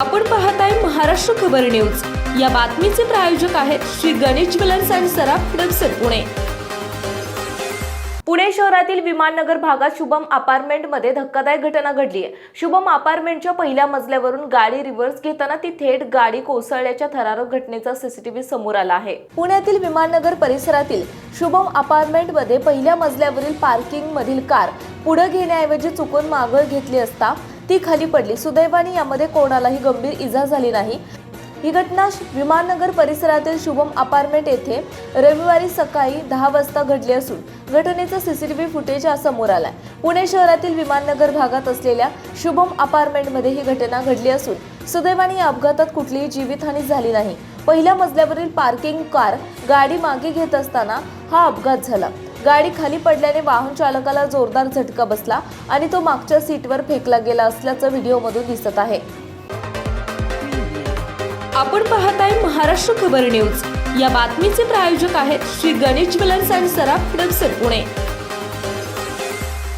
आपण पाहत आहे महाराष्ट्र खबर न्यूज. या बातमीचे प्रायोजक आहेत श्री गणेश ज्वेलर्स अँड सराफ हडपसर पुणे. पुणे शहरातील विमाननगर भागात शुभम अपार्टमेंटमध्ये धक्कादायक घटना घडली आहे. शुभम अपार्टमेंटच्या पहिल्या मजल्यावरून गाडी रिव्हर्स घेताना ती थेट गाडी कोसळल्याच्या थरारक घटनेचा सीसीटीव्ही समोर आला आहे. पुण्यातील विमाननगर परिसरातील शुभम अपार्टमेंटमध्ये पहिल्या मजल्यावरील पार्किंग मधील कार पुढे घेण्याऐवजी चुकून मागं घेतली असता ती खाली पडली. सुदैवाने यामध्ये कोणालाही गंभीर इजा झाली नाही. ही घटना विमाननगर परिसरातील शुभम अपार्टमेंट येथे रविवारी सकाळी दहा वाजता घडली असून घटनेचं सीसीटीव्ही फुटेज समोर आलाय. पुणे शहरातील विमाननगर भागात असलेल्या शुभम अपार्टमेंटमध्ये ही घटना घडली असून सुदैवाने या अपघातात कुठलीही जीवितहानी झाली नाही. पहिल्या मजल्यावरील पार्किंग कार गाडी मागे घेत असताना हा अपघात झाला. गाडी खाली पडल्याने वाहन चालकाला जोरदार झटका बसला आणि तो मागच्या सीटवर फेकला गेला असल्याचं व्हिडिओमधून दिसत आहे. आपण पाहत आहे महाराष्ट्र खबर न्यूज. या बातमीचे प्रायोजक आहेत श्री गणेश ज्वेलर्स अँड सराफ हडपसर पुणे.